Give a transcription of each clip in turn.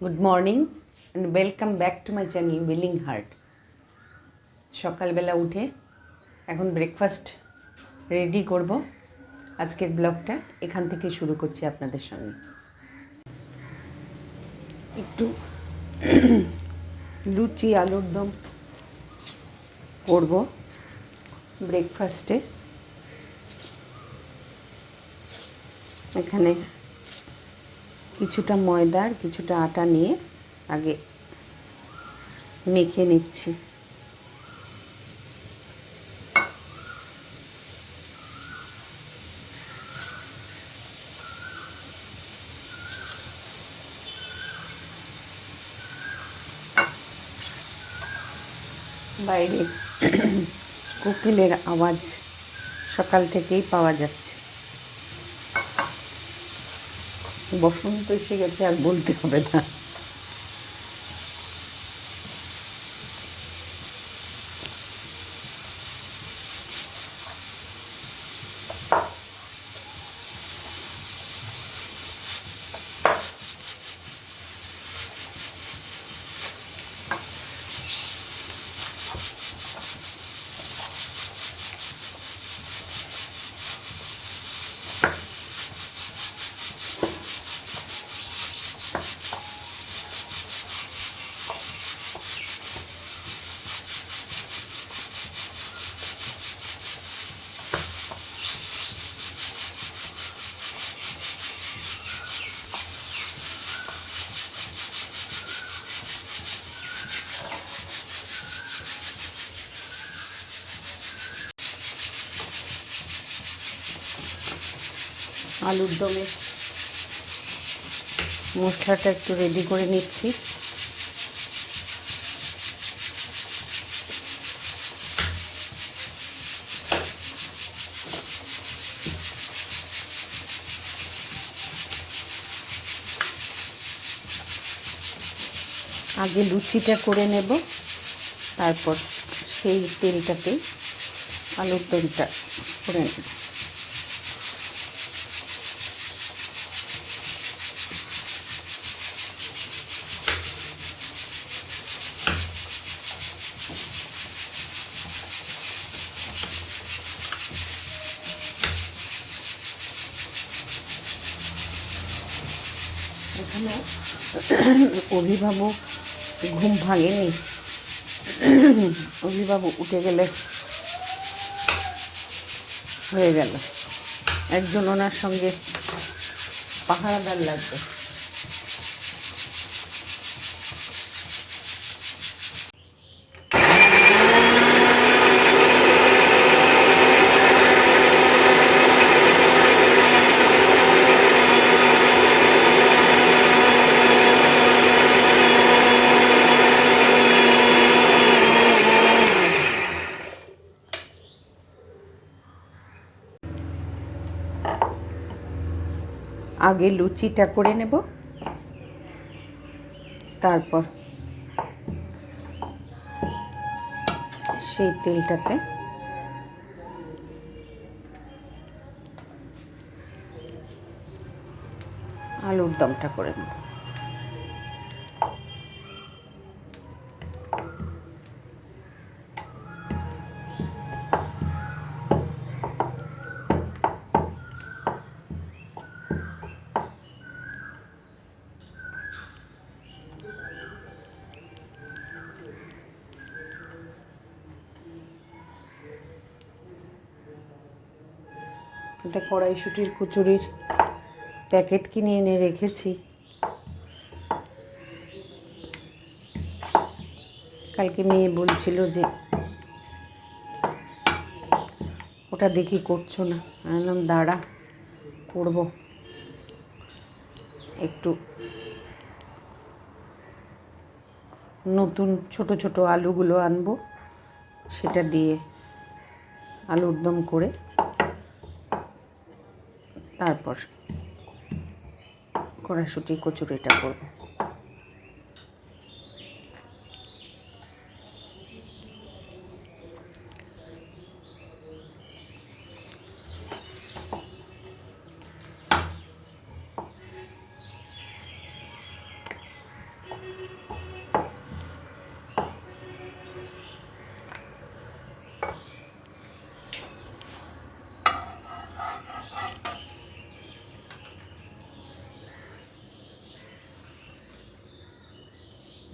Good morning and welcome back to my channel willing heart সকালবেলা উঠে এখন breakfast ready করব। আজকের ব্লগটা এখান থেকে শুরু করছি আপনাদের সঙ্গে। একটু লুচি, আলুর দম করব ব্রেকফাস্টে এখানে কিছুটা ময়দা আর কিছুটা আটা নিয়ে আগে মেখে নিচ্ছি। বাইরে কোকিলের আওয়াজ সকাল থেকেই পাওয়া যাচ্ছে। বসন্ত এসে গেছে আর বলতে হবে না। আলুর দমে। মশলাটা একটু রেডি করে নিচ্ছি। আগে লুচিটা করে নেব, তারপর সেই তেলটাতে আলুর দমটা করে নেব এখানে অভিভাবক ঘুম ভাঙেনি। অভিভাবক উঠে গেলে হয়ে গেল। একজন ওনার সঙ্গে পাহারাদার লাগবে। আগে লুচিটা করে নেব। তারপর সেই তেলটাতে আলুর দমটা করে নেব। এটা কড়াইশুটির কুচুরির প্যাকেট কিনে এনে রেখেছি। কালকে মেয়ে বলছিল যে, ওটা দেখি করছ না। আমি বললাম, দাঁড়া, করব। একটু নতুন ছোট ছোট আলুগুলো আনব, সেটা দিয়ে আলুর দম করে তারপর কড়াশুটি কচুরিটা করব।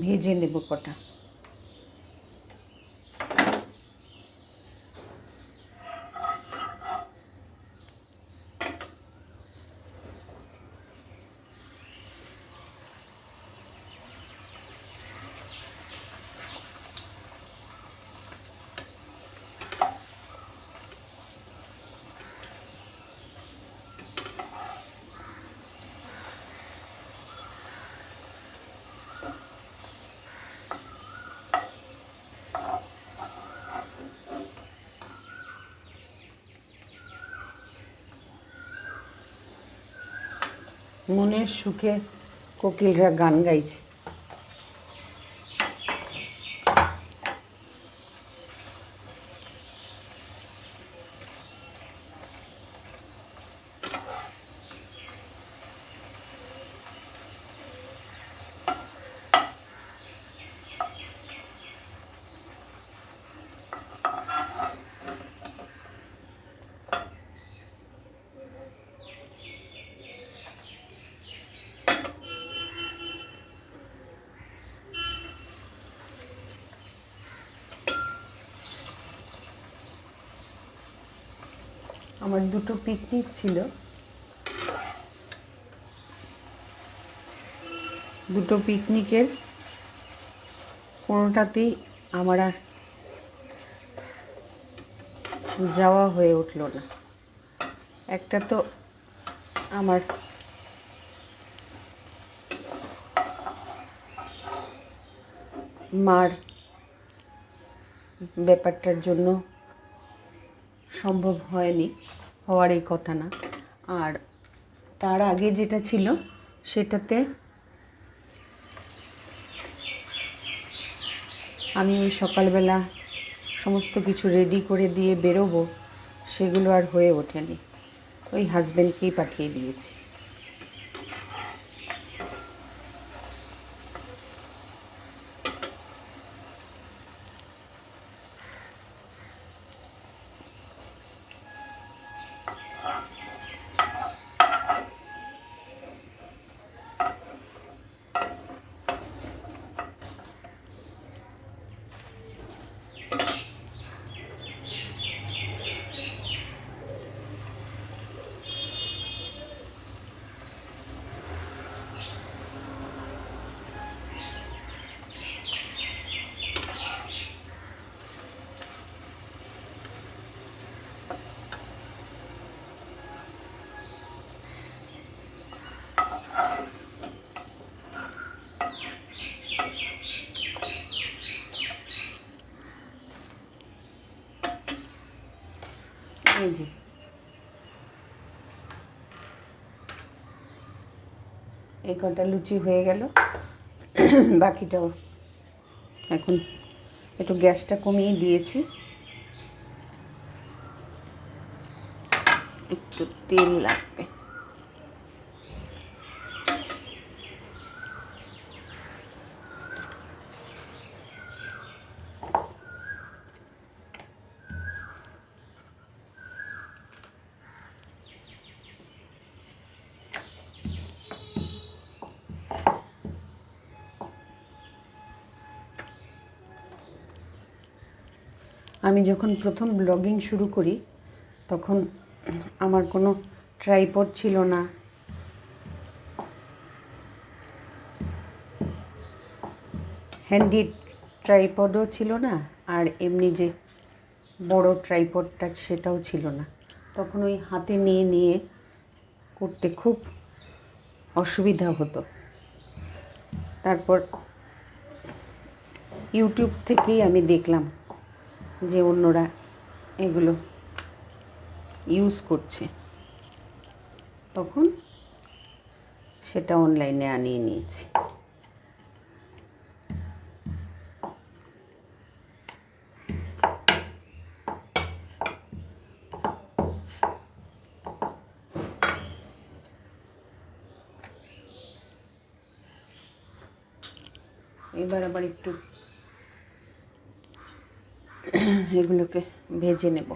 ভেজে নেব কটা। মনের সুখে কোকিলরা গান গাইছে। আমার দুটো পিকনিক ছিল। দুটো পিকনিকের কোনোটাতেই আমার আর যাওয়া হয়ে উঠল না। একটা তো আমার মার ব্যাপারটার জন্য সম্ভব হয়নি। হওয়ার এই কথা না। আর তার আগে যেটা ছিল, সেটাতে আমি ওই সকালবেলা সমস্ত কিছু রেডি করে দিয়ে বেরোবো, সেগুলো আর হয়ে ওঠেনি। ওই হাজব্যান্ডকেই পাঠিয়ে দিয়েছি এই যে এই কটা লুচি হয়ে গেল। বাকিটাও এখন একটু গ্যাসটা কমিয়ে দিয়েছি। একটু তেল লাগবে। আমি যখন প্রথম ব্লগিং শুরু করি, তখন আমার কোনো ট্রাইপড ছিল না। হ্যান্ডি ট্রাইপডও ছিল না, আর এমনি যে বড় ট্রাইপডটা সেটাও ছিল না। তখন ওই হাতে নিয়ে নিয়ে করতে খুব অসুবিধা হতো। তারপর ইউটিউব থেকেই আমি দেখলাম যে অন্যরা এগুলো ইউজ করছে। তখন সেটা অনলাইনে আনিয়ে নিয়েছি। এবার আবার একটু এগুলোকে ভেজে নেব।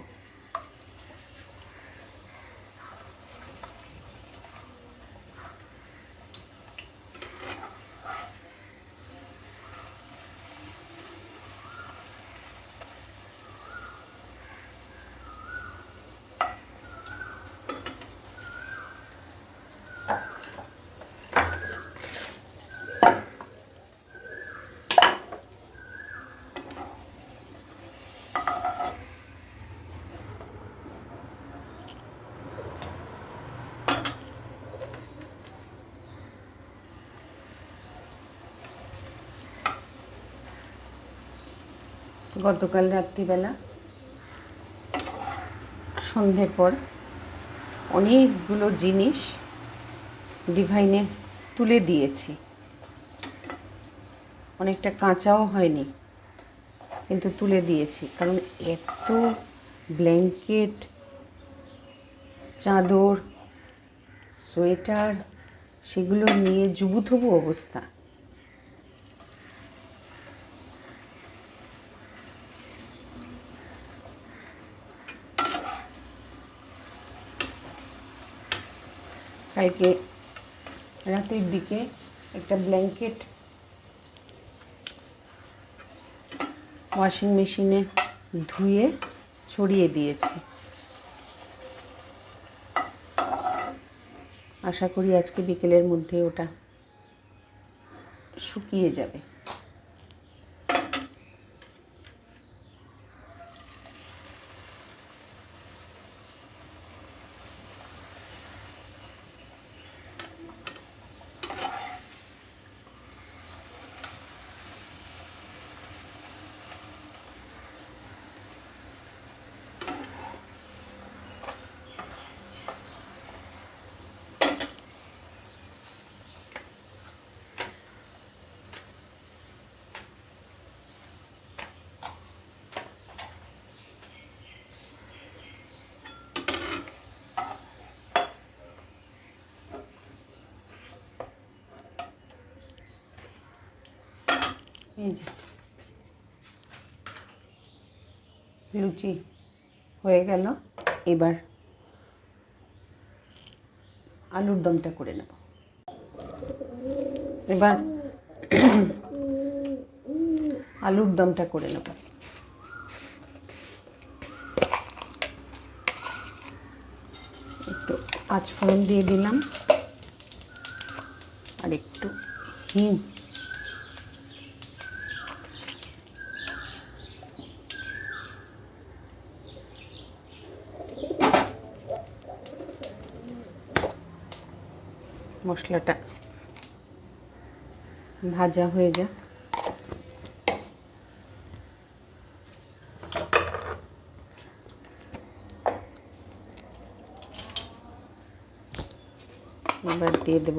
গতকাল রাত্রিবেলা, সন্ধ্যের পর অনেকগুলো জিনিস ডিভাইনে তুলে দিয়েছি। অনেকটা কাঁচাও হয়নি, কিন্তু তুলে দিয়েছি। কারণ এত ব্ল্যাঙ্কেট, চাদর, সোয়েটার, সেগুলো নিয়ে জুবুথুবু অবস্থা। কালকে রাতের দিকে একটা ব্ল্যাঙ্কেট ওয়াশিং মেশিনে ধুয়ে ছড়িয়ে দিয়েছি। আশা করি আজকে বিকেলের মধ্যে ওটা শুকিয়ে যাবে। যে। লুচি হয়ে গেল। এবার আলুর দমটা করে নেব। এবার আলুর দমটা করে নেব। একটু পাঁচফোড়ন দিয়ে দিলাম। আর একটু হিং। মশলাটা। ভাজা হয়ে যা এবার দিয়ে দেব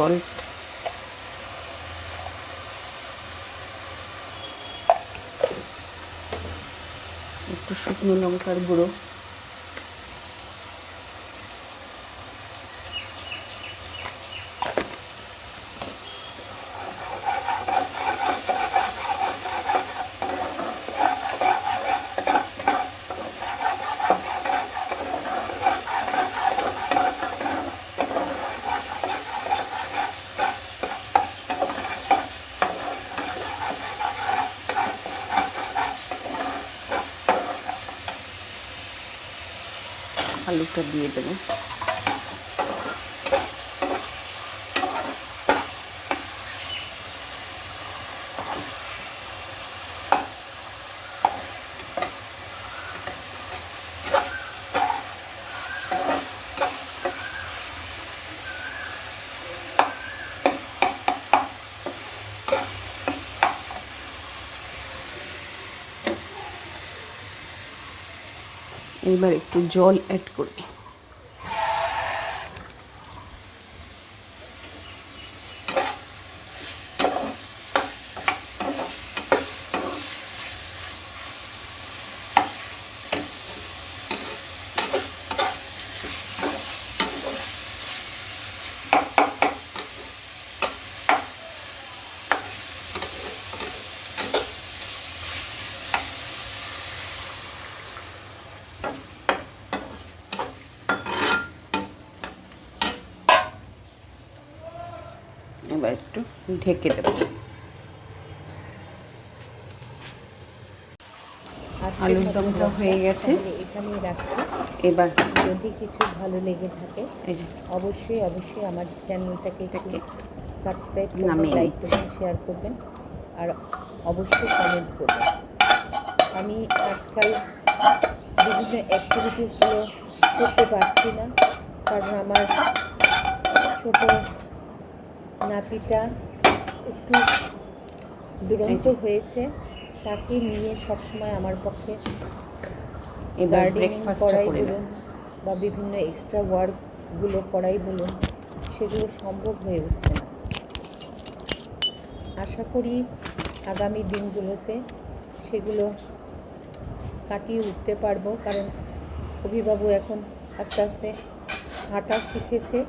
সল্ট একটু শুকনো লঙ্কার গুঁড়ো। আলুটা দিয়ে দেবো। এবার একটু জল অ্যাড করব এবার একটু ঢেকে দেব। আলুর দমটা হয়ে গেছে। এখানে রাখছি। এবার যদি কিছু ভালো লেগে থাকে অবশ্যই অবশ্যই আমার চ্যানেলটাকে সাবস্ক্রাইব নামিয়ে করবেন লাইক করবেন শেয়ার করবেন আর অবশ্যই কমেন্ট করবেন। আমি আজকাল বিভিন্ন অ্যাক্টিভিটিসগুলো করতে পারছি না কারণ আমার ছোট নাতিটা একটু দুরন্ত হয়েছে তাকে নিয়ে সবসময় আমার পক্ষে এবার গার্ডেনিং করাই বলুন বা বিভিন্ন এক্সট্রা ওয়ার্কগুলো করাই বলুন সেগুলো সম্ভব হয়ে উঠছে না। আশা করি আগামী দিনগুলোতে সেগুলো কাটিয়ে উঠতে পারব কারণ অভিভাবক এখন আস্তে আস্তে হাঁটা শিখেছে।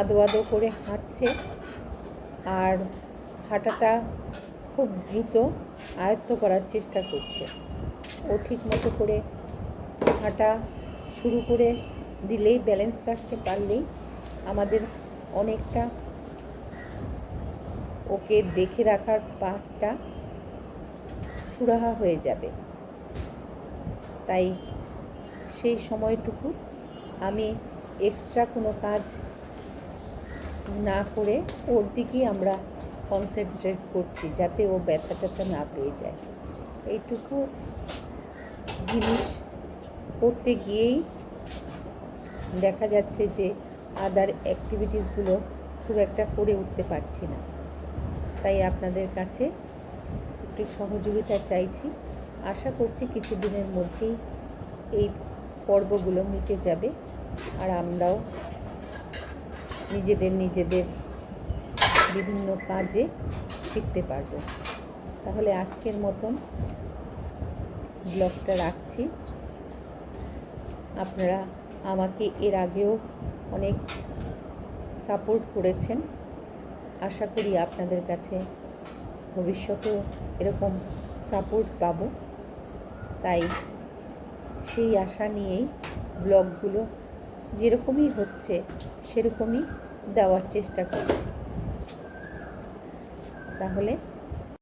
আদো আদো করে হাঁটছে। আর হাঁটাটা খুব দ্রুত আয়ত্ত করার চেষ্টা করছে। ও ঠিক মতো করে হাঁটা শুরু করে দিলেই ব্যালেন্স রাখতে পারলেই আমাদের অনেকটা ওকে দেখে রাখার পাঠটা সুরাহা হয়ে যাবে। তাই সেই সময়টুকু আমি এক্সট্রা কোনো কাজ না করে ওর দিকেই আমরা কনসেন্ট্রেট করছি যাতে ও ব্যথা ট্যাথা না পেয়ে যায়। এইটুকু জিনিস করতে গিয়েই দেখা যাচ্ছে যে আদার অ্যাক্টিভিটিসগুলো খুব একটা করে উঠতে পারছি না। তাই আপনাদের কাছে একটু সহযোগিতা চাইছি। আশা করছি কিছু দিনের মধ্যেই এই পর্বগুলো মিটে যাবে আর আমরাও নিজেদের নিজেদের বিভিন্ন কাজে শিখতে পারব। তাহলে আজকের মতন ব্লগটা রাখছি। আপনারা আমাকে এর আগেও অনেক সাপোর্ট করেছেন। আশা করি আপনাদের কাছে ভবিষ্যতেও এরকম সাপোর্ট পাব। তাই সেই আশা নিয়েই ব্লগগুলো যেরকমই হচ্ছে সেরকমই দেওয়ার চেষ্টা করছি। তাহলে